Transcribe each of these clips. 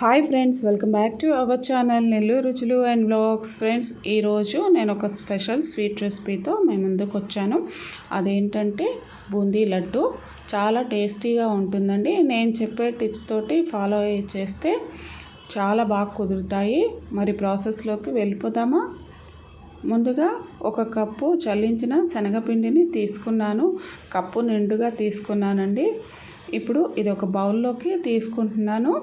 Hi friends welcome back to our channel Nellore రుచులు and blogs friends ఈరోజు నేను ఒక స్పెషల్ స్వీట్ రెసిపీతో మేము ముందుకు వచ్చాను. అదేంటంటే బూందీ లడ్డు. చాలా టేస్టీగా ఉంటుందండి. నేను చెప్పే టిప్స్ తోటి ఫాలో అయ్యి చేస్తే చాలా బాగా కుదురుతాయి. మరి ప్రాసెస్లోకి వెళ్ళిపోదామా? ముందుగా ఒక కప్పు చల్లించిన శనగపిండిని తీసుకున్నాను. కప్పు నిండుగా తీసుకున్నానండి. ఇప్పుడు ఇది ఒక బౌల్లోకి తీసుకుంటున్నాను.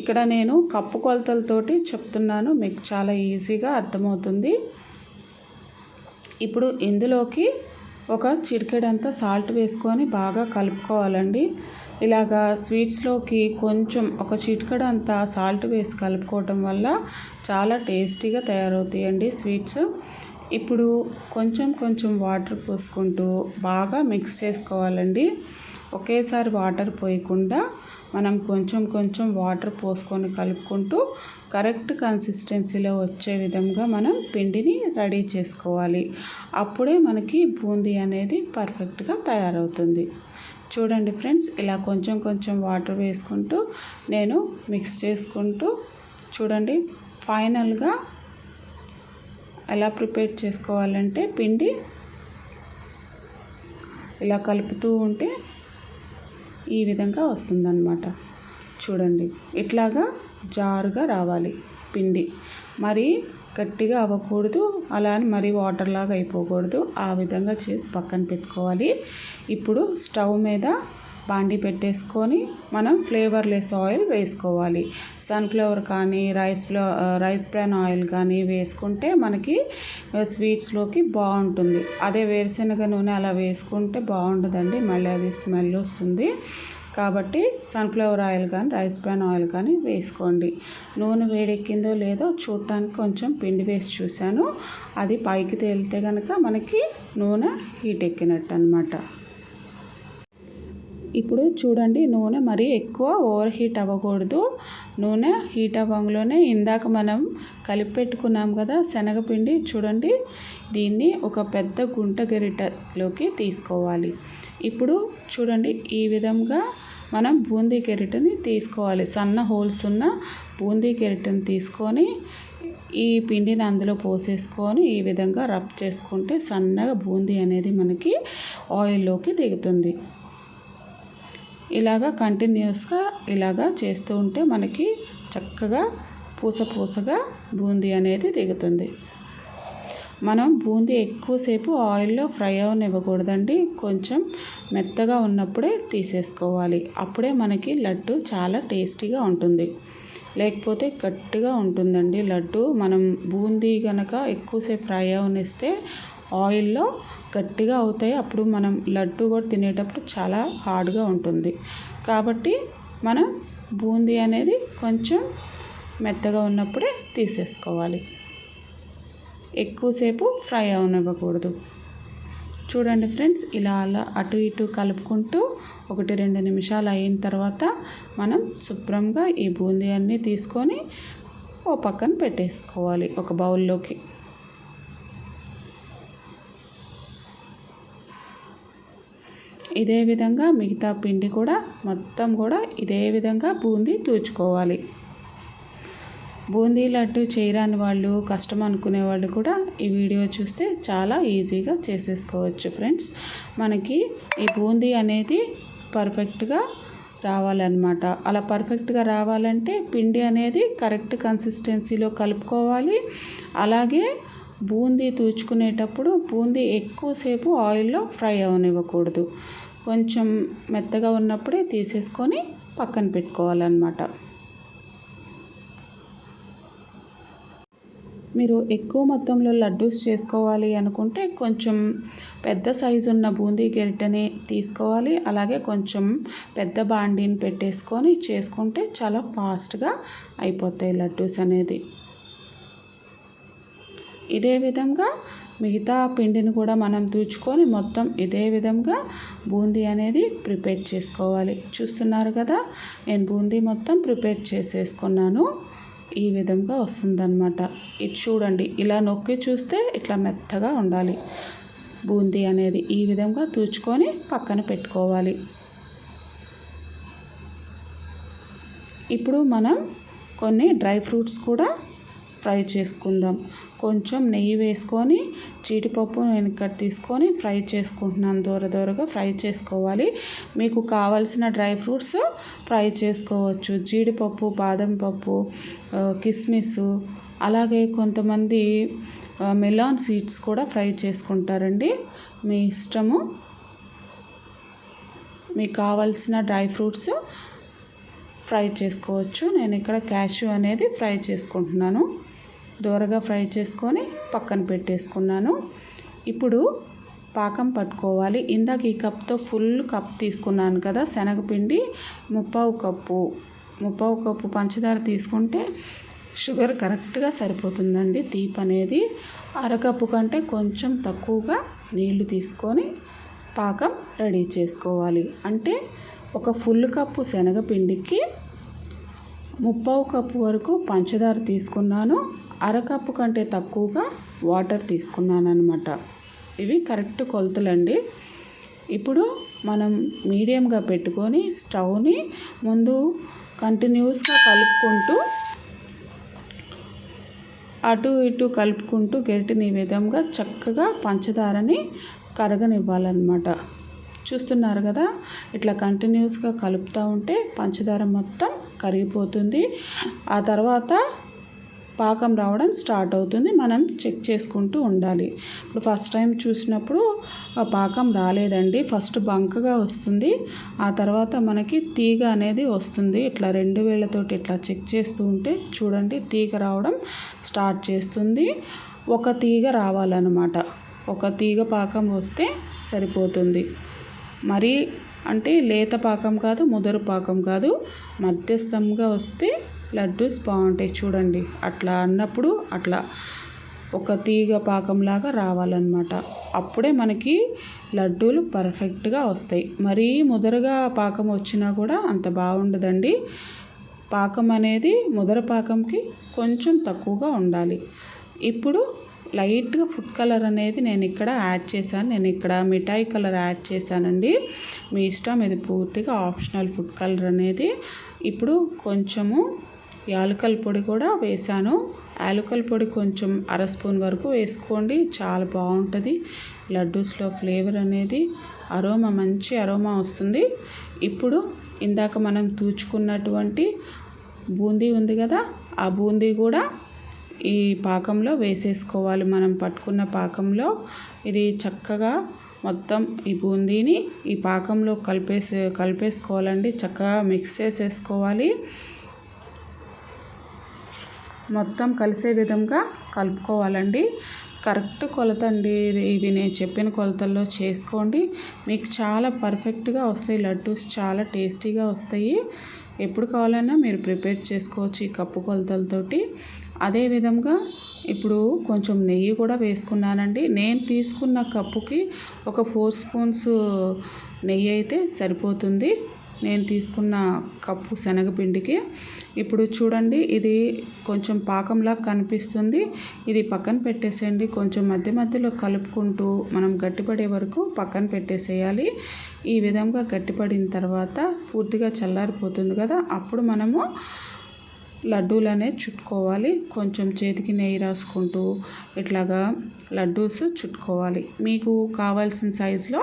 ఇక్కడ నేను కప్పు కొలతలతోటి చెప్తున్నాను. మీకు చాలా ఈజీగా అర్థమవుతుంది. ఇప్పుడు ఇందులోకి ఒక చిటికెడంతా సాల్ట్ వేసుకొని బాగా కలుపుకోవాలండి. ఇలాగా స్వీట్స్లోకి కొంచెం ఒక చిటికెడంతా సాల్ట్ వేసి కలుపుకోవటం వల్ల చాలా టేస్టీగా తయారవుతాయండి స్వీట్స్. ఇప్పుడు కొంచెం కొంచెం వాటర్ పోసుకుంటూ బాగా మిక్స్ చేసుకోవాలండి. ఒకేసారి వాటర్ పోయకుండా మనం కొంచెం కొంచెం వాటర్ పోసుకొని కలుపుకుంటూ కరెక్ట్ కన్సిస్టెన్సీలో వచ్చే విధంగా మనం పిండిని రెడీ చేసుకోవాలి. అప్పుడే మనకి బూందీ అనేది పర్ఫెక్ట్గా తయారవుతుంది. చూడండి ఫ్రెండ్స్ ఇలా కొంచెం కొంచెం వాటర్ వేసుకుంటూ నేను మిక్స్ చేసుకుంటూ చూడండి ఫైనల్గా ఎలా ప్రిపేర్ చేసుకోవాలంటే పిండి ఇలా కలుపుతూ ఉంటే ఈ విధంగా వస్తుందన్నమాట. చూడండి ఇట్లాగా జారుగా రావాలి పిండి. మరి గట్టిగా అవ్వకూడదు అలా అని మరీ వాటర్ లాగా అయిపోకూడదు. ఆ విధంగా చేసి పక్కన పెట్టుకోవాలి. ఇప్పుడు స్టవ్ మీద బాండి పెట్టేసుకొని మనం ఫ్లేవర్లెస్ ఆయిల్ వేసుకోవాలి. సన్ఫ్లవర్ కానీ rice flow rice bran oil కానీ వేసుకుంటే మనకి స్వీట్స్లోకి బాగుంటుంది. అదే వేరుశనగ నూనె అలా వేసుకుంటే బాగుంటుందండి మళ్ళీ అది స్మెల్ వస్తుంది. కాబట్టి సన్ఫ్లవర్ ఆయిల్ కానీ రైస్ బ్రాన్ ఆయిల్ కానీ వేసుకోండి. నూనె వేడెక్కిందో లేదో చూడటానికి కొంచెం పిండి వేసి చూశాను. అది పైకి తేలితే కనుక మనకి నూనె హీట్ ఎక్కినట్టు అనమాట ఇప్పుడు చూడండి నూనె మరీ ఎక్కువ ఓవర్ హీట్ అవ్వకూడదు. నూనె హీట్ అవ్వంలోనే ఇందాక మనం కలిపి పెట్టుకున్నాం కదా శనగపిండి చూడండి దీన్ని ఒక పెద్ద గుంట గరిటలోకి తీసుకోవాలి. ఇప్పుడు చూడండి ఈ విధంగా మనం బూందీ గెరిటని తీసుకోవాలి. సన్న హోల్స్ ఉన్న బూందీ గెరిటని తీసుకొని ఈ పిండిని అందులో పోసేసుకొని ఈ విధంగా రబ్ చేసుకుంటే సన్నగా బూందీ అనేది మనకి ఆయిల్లోకి దిగుతుంది. ఇలాగా కంటిన్యూస్గా ఇలాగా చేస్తూ ఉంటే మనకి చక్కగా పూస పూసగా బూందీ అనేది దిగుతుంది. మనం బూందీ ఎక్కువసేపు ఆయిల్లో ఫ్రై అవనివ్వకూడదండి. కొంచెం మెత్తగా ఉన్నప్పుడే తీసేసుకోవాలి. అప్పుడే మనకి లడ్డు చాలా టేస్టీగా ఉంటుంది. లేకపోతే గట్టిగా ఉంటుందండి లడ్డు. మనం బూందీ కనుక ఎక్కువసేపు ఫ్రై అవనిస్తే ఆయిల్లో గట్టిగా అవుతాయి. అప్పుడు మనం లడ్డు కూడా తినేటప్పుడు చాలా హార్డ్గా ఉంటుంది. కాబట్టి మనం బూందీ అనేది కొంచెం మెత్తగా ఉన్నప్పుడే తీసేసుకోవాలి. ఎక్కువసేపు ఫ్రై అవనివ్వకూడదు. చూడండి ఫ్రెండ్స్ ఇలా అలా అటు ఇటు కలుపుకుంటూ ఒకటి రెండు నిమిషాలు అయిన తర్వాత మనం శుభ్రంగా ఈ బూందీ అన్నీ తీసుకొని ఓ పక్కన పెట్టేసుకోవాలి. ఒక బౌల్లోకి. ఇదే విధంగా మిగతా పిండి కూడా మొత్తం కూడా ఇదే విధంగా బూందీ తూచుకోవాలి బూందీ లడ్డు చేయరాని వాళ్ళు కష్టం అనుకునే వాళ్ళు కూడా ఈ వీడియో చూస్తే చాలా ఈజీగా చేసేసుకోవచ్చు ఫ్రెండ్స్. మనకి ఈ బూందీ అనేది పర్ఫెక్ట్గా రావాలన్నమాట. అలా పర్ఫెక్ట్గా రావాలంటే పిండి అనేది కరెక్ట్ కన్సిస్టెన్సీలో కలుపుకోవాలి. అలాగే బూందీ తూచుకునేటప్పుడు బూందీ ఎక్కువసేపు ఆయిల్లో ఫ్రై అవనివ్వకూడదు. కొంచెం మెత్తగా ఉన్నప్పుడే తీసేసుకొని పక్కన పెట్టుకోవాలన్నమాట. మీరు ఎక్కువ మొత్తంలో లడ్డూస్ చేసుకోవాలి అనుకుంటే కొంచెం పెద్ద సైజు ఉన్న బూందీ గెరిటని తీసుకోవాలి. అలాగే కొంచెం పెద్ద బాండీని పెట్టేసుకొని చేసుకుంటే చాలా ఫాస్ట్గా అయిపోతాయి లడ్డూస్ అనేది. ఇదే విధంగా మిగతా పిండిని కూడా మనం తూచుకొని మొత్తం ఇదే విధంగా బూందీ అనేది ప్రిపేర్ చేసుకోవాలి. చూస్తున్నారు కదా నేను బూందీ మొత్తం ప్రిపేర్ చేసేసుకున్నాను. ఈ విధంగా వస్తుందన్నమాట. ఇది చూడండి ఇలా నొక్కి చూస్తే ఇట్లా మెత్తగా ఉండాలి. బూందీ అనేది ఈ విధంగా తూచుకొని పక్కన పెట్టుకోవాలి. ఇప్పుడు మనం కొన్ని డ్రై ఫ్రూట్స్ కూడా ఫ్రై చేసుకుందాం. కొంచెం నెయ్యి వేసుకొని జీడిపప్పు వెనక తీసుకొని ఫ్రై చేసుకుంటున్నాను. దూర దూరగా ఫ్రై చేసుకోవాలి. మీకు కావలసిన డ్రై ఫ్రూట్స్ ఫ్రై చేసుకోవచ్చు. జీడిపప్పు బాదం పప్పు కిస్మిస్ అలాగే కొంతమంది మెలాన్ సీడ్స్ కూడా ఫ్రై చేసుకుంటారండి. మీ ఇష్టము. మీకు కావాల్సిన డ్రై ఫ్రూట్స్ ఫ్రై చేసుకోవచ్చు. నేను ఇక్కడ క్యాష్యూ అనేది ఫ్రై చేసుకుంటున్నాను. దూరగా ఫ్రై చేసుకొని పక్కన పెట్టేసుకున్నాను. ఇప్పుడు పాకం పట్టుకోవాలి. ఇందాక ఈ కప్తో ఫుల్ కప్ తీసుకున్నాను కదా శనగపిండి ముప్పావు కప్పు. ముప్పావు కప్పు పంచదార తీసుకుంటే షుగర్ కరెక్ట్గా సరిపోతుందండి తీపి అనేది. అరకప్పు కంటే కొంచెం తక్కువగా నీళ్ళు తీసుకొని పాకం రెడీ చేసుకోవాలి. అంటే ఒక ఫుల్ కప్పు శనగపిండికి ముప్పావు కప్పు వరకు పంచదార తీసుకున్నాను. అరకప్పు కంటే తక్కువగా వాటర్ తీసుకున్నాను అనమాట ఇవి కరెక్ట్ కొలతలండి. ఇప్పుడు మనం మీడియంగా పెట్టుకొని స్టవ్ని ముందు కంటిన్యూస్గా కలుపుకుంటూ అటు ఇటు కలుపుకుంటూ గరిటెని విధంగా చక్కగా పంచదారని కరగనివ్వాలన్నమాట. చూస్తున్నారు కదా? ఇట్లా కంటిన్యూస్గా కలుపుతూ ఉంటే పంచదార మొత్తం కరిగిపోతుంది. ఆ తర్వాత పాకం రావడం స్టార్ట్ అవుతుంది. మనం చెక్ చేసుకుంటూ ఉండాలి. ఇప్పుడు ఫస్ట్ టైం చూసినప్పుడు ఆ పాకం రాలేదండి. ఫస్ట్ బంకగా వస్తుంది. ఆ తర్వాత మనకి తీగ అనేది వస్తుంది. ఇట్లా రెండు వేళ్ళతోటి ఇట్లా చెక్ చేస్తూ ఉంటే చూడండి తీగ రావడం స్టార్ట్ చేస్తుంది. ఒక తీగ రావాలన్నమాట. ఒక తీగ పాకం వస్తే సరిపోతుంది. మరి అంటే లేత పాకం కాదు ముదరు పాకం కాదు. మధ్యస్థంగా వస్తే లడ్డూస్ బాగుంటాయి చూడండి. అట్లా అన్నప్పుడు అట్లా ఒక తీగ పాకంలాగా రావాలన్నమాట. అప్పుడే మనకి లడ్డూలు పర్ఫెక్ట్గా వస్తాయి. మరీ ముదరగా పాకం వచ్చినా కూడా అంత బాగుండదండి. పాకం అనేది ముదర పాకంకి కొంచెం తక్కువగా ఉండాలి. ఇప్పుడు లైట్గా ఫుడ్ కలర్ అనేది నేను ఇక్కడ యాడ్ చేశాను. నేను ఇక్కడ మిఠాయి కలర్ యాడ్ చేశానండి. మీ ఇష్టం ఇది పూర్తిగా ఆప్షనల్ ఫుడ్ కలర్ అనేది. ఇప్పుడు కొంచెము యాలకల పొడి కూడా వేసాను యాలకల పొడి కొంచెం అర స్పూన్ వరకు వేసుకోండి. చాలా బాగుంటుంది. లడ్డూస్లో ఫ్లేవర్ అనేది అరోమా మంచి అరోమా వస్తుంది. ఇప్పుడు ఇందాక మనం తూచుకున్నటువంటి బూందీ ఉంది కదా ఆ బూందీ కూడా ఈ పాకంలో వేసేసుకోవాలి. మనం పట్టుకున్న పాకంలో ఇది చక్కగా మొత్తం ఈ బూందీని ఈ పాకంలో కలిపేసే కలిపేసుకోవాలండి. చక్కగా మిక్స్ చేసేసుకోవాలి. మొత్తం కలిసే విధంగా కలుపుకోవాలండి. కరెక్ట్ కొలత అండి ఇవి నేను చెప్పిన కొలతల్లో చేసుకోండి. మీకు చాలా పర్ఫెక్ట్గా వస్తాయి. లడ్డూస్ చాలా టేస్టీగా వస్తాయి. ఎప్పుడు కావాలన్నా మీరు ప్రిపేర్ చేసుకోవచ్చు ఈ కప్పు కొలతలతోటి. అదేవిధంగా ఇప్పుడు కొంచెం నెయ్యి కూడా వేసుకున్నానండి. నేను తీసుకున్న కప్పుకి ఒక ఫోర్ స్పూన్స్ నెయ్యి అయితే సరిపోతుంది. నేను తీసుకున్న కప్పు శనగపిండికి. ఇప్పుడు చూడండి ఇది కొంచెం పాకంలా కనిపిస్తుంది. ఇది పక్కన పెట్టేసేయండి. కొంచెం మధ్య మధ్యలో కలుపుకుంటూ మనం గట్టిపడే వరకు పక్కన పెట్టేసేయాలి. ఈ విధంగా గట్టిపడిన తర్వాత పూర్తిగా చల్లారిపోతుంది కదా. అప్పుడు మనము లడ్డూలు అనేది చుట్టుకోవాలి. కొంచెం చేతికి నెయ్యి రాసుకుంటూ ఇట్లాగా లడ్డూస్ చుట్టుకోవాలి. మీకు కావాల్సిన సైజులో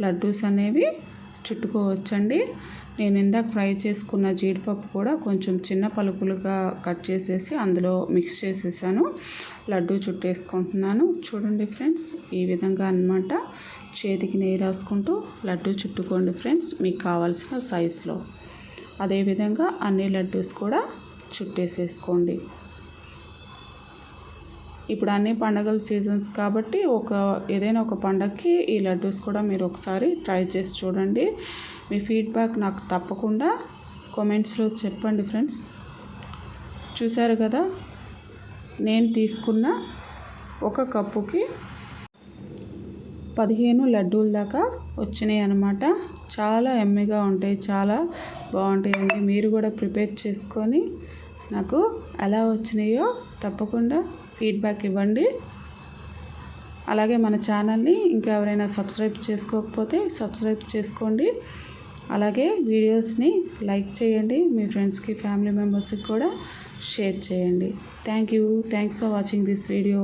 లడ్డూస్ అనేవి చుట్టుకోవచ్చండి. నేను ఇందాక ఫ్రై చేసుకున్న జీడిపప్పు కూడా కొంచెం చిన్న పలుకులుగా కట్ చేసేసి అందులో మిక్స్ చేసేసాను. లడ్డు చుట్టేసుకుంటున్నాను. చూడండి ఫ్రెండ్స్ ఈ విధంగా అనమాట చేతికి నెయ్యి రాసుకుంటూ లడ్డు చుట్టుకోండి ఫ్రెండ్స్ మీకు కావాల్సిన సైజులో. అదేవిధంగా అన్ని లడ్డూస్ కూడా చుట్టేసేసుకోండి. ఇప్పుడు అన్ని పండగల సీజన్స్ కాబట్టి ఒక ఏదైనా ఒక పండగకి ఈ లడ్డూస్ కూడా మీరు ఒకసారి ట్రై చేసి చూడండి. మీ ఫీడ్బ్యాక్ నాకు తప్పకుండా కామెంట్స్లో చెప్పండి ఫ్రెండ్స్. చూసారు కదా? నేను తీసుకున్న ఒక కప్పుకి పదిహేను లడ్డూల దాకా వచ్చినాయి అన్నమాట. చాలా ఎమ్మెగా ఉంటాయి చాలా బాగుంటాయండి. మీరు కూడా ప్రిపేర్ చేసుకొని నాకు ఎలా వచ్చినాయో తప్పకుండా ఫీడ్బ్యాక్ ఇవ్వండి. అలాగే మన ఛానల్ని ఇంకా ఎవరైనా సబ్స్క్రైబ్ చేసుకోకపోతే సబ్స్క్రైబ్ చేసుకోండి. అలాగే వీడియోస్ని లైక్ చేయండి. మీ ఫ్రెండ్స్కి ఫ్యామిలీ మెంబర్స్కి కూడా షేర్ చేయండి. Thank you thanks for watching this video